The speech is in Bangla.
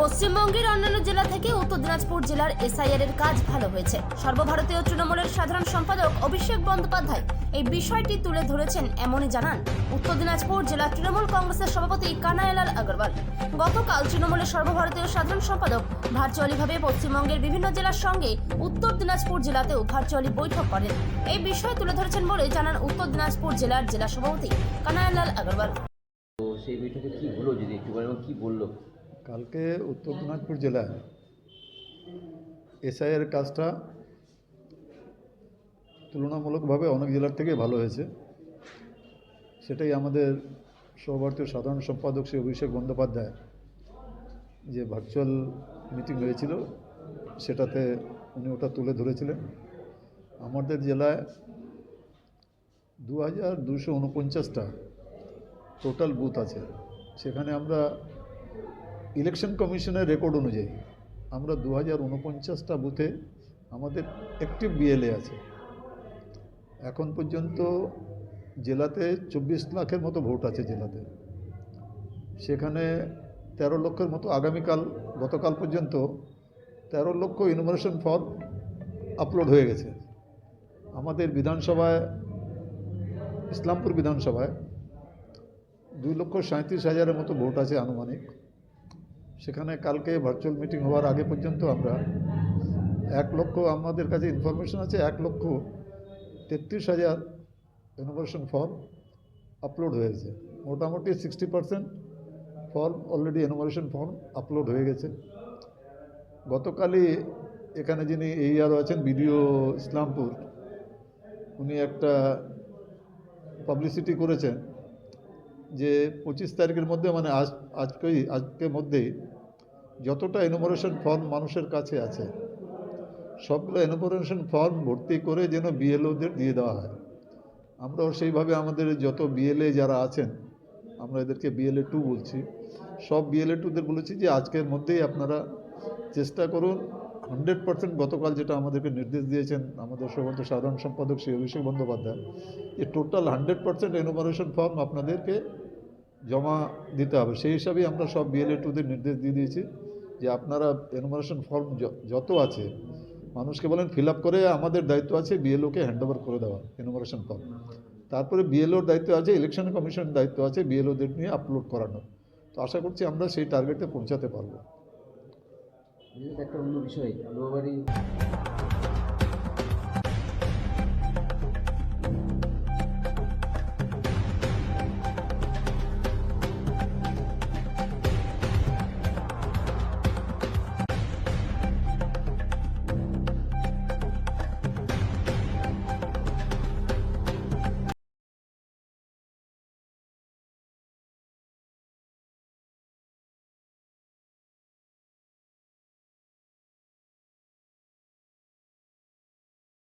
পশ্চিমবঙ্গের অন্যান্য জেলা থেকে উত্তর দিনাজপুর জেলার এসআইআর এর কাজ ভালো হয়েছে। সর্বভারতীয় তৃণমূলের সাধারণ সম্পাদক অভিষেক বন্দ্যোপাধ্যায় এই বিষয়টি তুলে ধরেছেন এমনই জানান উত্তর দিনাজপুর জেলা তৃণমূল কংগ্রেসের সভাপতি কানাইলাল আগরওয়াল। গতকাল তৃণমূলের সর্বভারতীয় সাধারণ সম্পাদক ভার্চুয়ালিভাবে পশ্চিমবঙ্গের বিভিন্ন জেলার সঙ্গে উত্তর দিনাজপুর জেলাতেও ভার্চুয়ালি বৈঠক করেন। এই বিষয় তুলে ধরেছেন বলে জানান উত্তর দিনাজপুর জেলার জেলা সভাপতি কানাইলাল আগরওয়াল। সেই বৈঠকে কি হলো যদি একটু বলেন কি বলল? কালকে উত্তর দিনাজপুর জেলায় এসআইয়ের কাজটা তুলনামূলকভাবে অনেক জেলার থেকে ভালো হয়েছে। সেটাই আমাদের সর্বভারতীয় সাধারণ সম্পাদক শ্রী অভিষেক বন্দ্যোপাধ্যায় যে ভার্চুয়াল মিটিং হয়েছিল, সেটাতে উনি ওটা তুলে ধরেছিলেন। আমাদের জেলায় দু হাজার দুশো উনপঞ্চাশটা টোটাল বুথ আছে। সেখানে আমরা ইলেকশন কমিশনের রেকর্ড অনুযায়ী, আমরা দু হাজার উনপঞ্চাশটা বুথে আমাদের অ্যাক্টিভ বিএলএ আছে। এখন পর্যন্ত জেলাতে চব্বিশ লাখের মতো ভোট আছে জেলাতে। সেখানে তেরো লক্ষের মতো আগামীকাল, গতকাল পর্যন্ত তেরো লক্ষ ইনোমিনেশন ফর্ম আপলোড হয়ে গেছে। আমাদের বিধানসভায়, ইসলামপুর বিধানসভায় দুই লক্ষ সাঁত্রিশ হাজারের মতো ভোট আছে আনুমানিক। সেখানে কালকে ভার্চুয়াল মিটিং হওয়ার আগে পর্যন্ত আমরা এক লক্ষ, আমাদের কাছে ইনফরমেশন আছে এক লক্ষ তেত্রিশ হাজার ইনোভেশন ফর্ম আপলোড হয়েছে। মোটামুটি sixty percent form already enumeration form upload হয়ে গেছে। গতকালই এখানে যিনি এই আরও আছেন, বিডিও ইসলামপুর, উনি একটা পাবলিসিটি করেছেন যে পঁচিশ তারিখের মধ্যে মানে আজ, আজকেই, আজকের মধ্যেই যতটা এনোমোরেশন ফর্ম মানুষের কাছে আছে, সবগুলো এনোমোরেশন ফর্ম ভর্তি করে যেন বিএলওদের দিয়ে দেওয়া হয়। আমরাও সেইভাবে আমাদের যত বিএলএ যারা আছেন, আমরা এদেরকে বিএলএ টু বলছি। সব বিএলএ টুদের বলেছি যে আজকের মধ্যেই আপনারা চেষ্টা করুন হান্ড্রেড পার্সেন্ট গতকাল যেটা আমাদেরকে নির্দেশ দিয়েছেন, আমাদের সর্বত সাধারণ সম্পাদক শ্রী অভিষেক বন্দ্যোপাধ্যায়, যে total hundred percent enumeration form আপনাদেরকে জমা দিতে হবে। সেই হিসাবেই আমরা সব বিএলএ টুদের নির্দেশ দিয়ে দিয়েছি। যে আপনারা এনুমারেশন ফর্ম যত আছে, মানুষকে বলেন ফিল করে আমাদের দায়িত্ব আছে বিএলওকে হ্যান্ড ওভার করে দেওয়া এনুমারেশন ফর্ম তারপরে বিএলওর দায়িত্ব আছে ইলেকশন কমিশনের দায়িত্ব আছে বিএলওদের নিয়ে আপলোড করানো। তো আশা করছি আমরা সেই টার্গেটে পৌঁছাতে পারব। একটা অন্য বিষয়